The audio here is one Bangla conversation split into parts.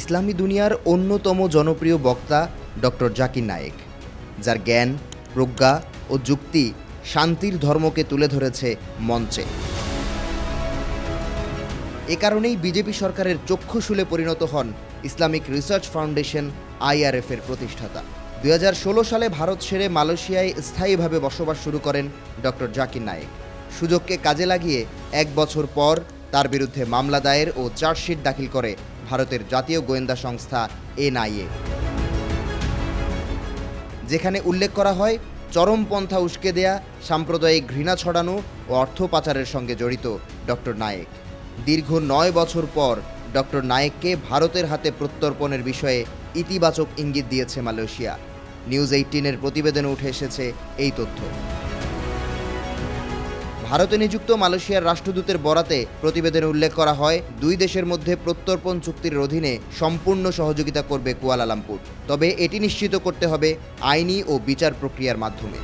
ইসলামী দুনিয়ার অন্যতম জনপ্রিয় বক্তা ডক্টর জাকির নায়েক, যার জ্ঞান, প্রজ্ঞা ও যুক্তি শান্তির ধর্মকে তুলে ধরেছে মঞ্চে। এ কারণেই বিজেপি সরকারের চক্ষুশূলে পরিণত হন ইসলামিক রিসার্চ ফাউন্ডেশন আইআরএফ এর প্রতিষ্ঠাতা। দুই হাজার ষোলো সালে ভারত ছেড়ে মালয়েশিয়ায় স্থায়ীভাবে বসবাস শুরু করেন ডক্টর জাকির নায়েক। সুযোগকে কাজে লাগিয়ে এক বছর পর তার বিরুদ্ধে মামলা দায়ের ও চার্জশিট দাখিল করে ভারতের জাতীয় গোয়েন্দা সংস্থা এনআইএ। যেখানে উল্লেখ করা হয় চরমপন্থা উস্কে দেয়া, সাম্প্রদায়িক ঘৃণা ছড়ানো ও অর্থ পাচারের সঙ্গে জড়িত ডক্টর নায়েক। দীর্ঘ নয় বছর পর ডক্টর নায়েককে ভারতের হাতে প্রত্যর্পণের বিষয়ে ইতিবাচক ইঙ্গিত দিয়েছে মালয়েশিয়া। নিউজ এইটিনের প্রতিবেদনে উঠে এসেছে এই তথ্য। ভারতে নিযুক্ত মালয়েশিয়ার রাষ্ট্রদূতের বরাতে প্রতিবেদনে উল্লেখ করা হয়, দুই দেশের মধ্যে প্রত্যর্পণ চুক্তির অধীনে সম্পূর্ণ সহযোগিতা করবে কুয়ালালামপুর। তবে এটি নিশ্চিত করতে হবে আইনি ও বিচার প্রক্রিয়ার মাধ্যমে।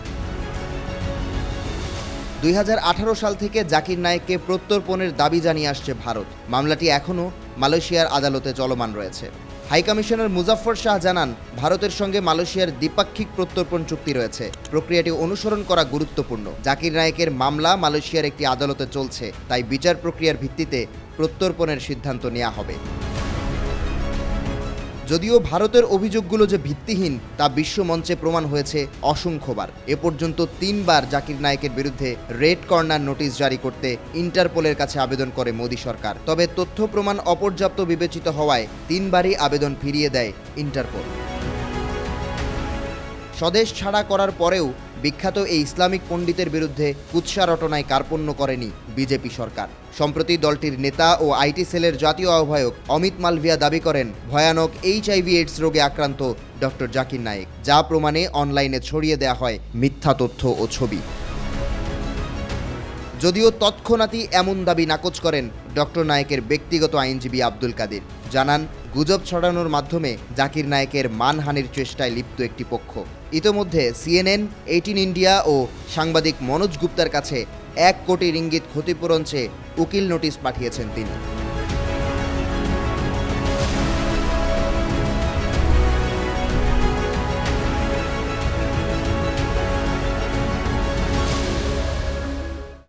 দুই হাজার আঠারো সাল থেকে জাকির নায়েককে প্রত্যর্পণের দাবি জানিয়ে আসছে ভারত। মামলাটি এখনও মালয়েশিয়ার আদালতে চলমান রয়েছে। হাইকমিশনার মুজাফর শাহ জানান, ভারতের সঙ্গে মালয়েশিয়ার দ্বিপাক্ষিক প্রত্যর্পণ চুক্তি রয়েছে। প্রক্রিয়াটি অনুসরণ করা গুরুত্বপূর্ণ। জাকির নায়েকের মামলা মালয়েশিয়ার একটি আদালতে চলছে, তাই বিচার প্রক্রিয়ার ভিত্তিতে প্রত্যর্পণের সিদ্ধান্ত নেওয়া হবে। যদিও ভারতের অভিযোগগুলো যে ভিত্তিহীন, তা বিশ্বমঞ্চে প্রমাণ হয়েছে অসংখ্যবার। এ পর্যন্ত তিনবার জাকির নায়েকের বিরুদ্ধে রেড কর্নার নোটিশ জারি করতে ইন্টারপোলের কাছে আবেদন করে মোদী সরকার। তবে তথ্য প্রমাণ অপর্যাপ্ত বিবেচিত হওয়ায় তিনবারই আবেদন ফিরিয়ে দেয় ইন্টারপোল। স্বদেশ ছাড়া করার পরেও বিখ্যাত এই ইসলামিক পণ্ডিতের বিরুদ্ধে কুৎসা রটনায় কার্পণ্য করেনি বিজেপি সরকার। সম্প্রতি দলটির নেতা ও আইটি সেলের জাতীয় আহ্বায়ক অমিত মালভিয়া দাবি করেন, ভয়ানক এইচআইভি এইডস রোগে আক্রান্ত ডক্টর জাকির নায়েক, যা প্রমাণে অনলাইনে ছড়িয়ে দেয়া হয় মিথ্যা তথ্য ও ছবি। যদিও তৎক্ষণাৎই এমন দাবি নাকচ করেন ডক্টর নায়েকের ব্যক্তিগত আইনজীবী আব্দুল কাদের। জানান, গুজব ছড়ানোর মাধ্যমে জাকির নায়েকের মানহানির চেষ্টায় লিপ্ত একটি পক্ষ। ইতোমধ্যে সিএনএন, এইটিন ইন্ডিয়া ও সাংবাদিক মনোজ গুপ্তার কাছে এক কোটি রিঙ্গিত ক্ষতিপূরণ চেয়ে উকিল নোটিশ পাঠিয়েছেন তিনি।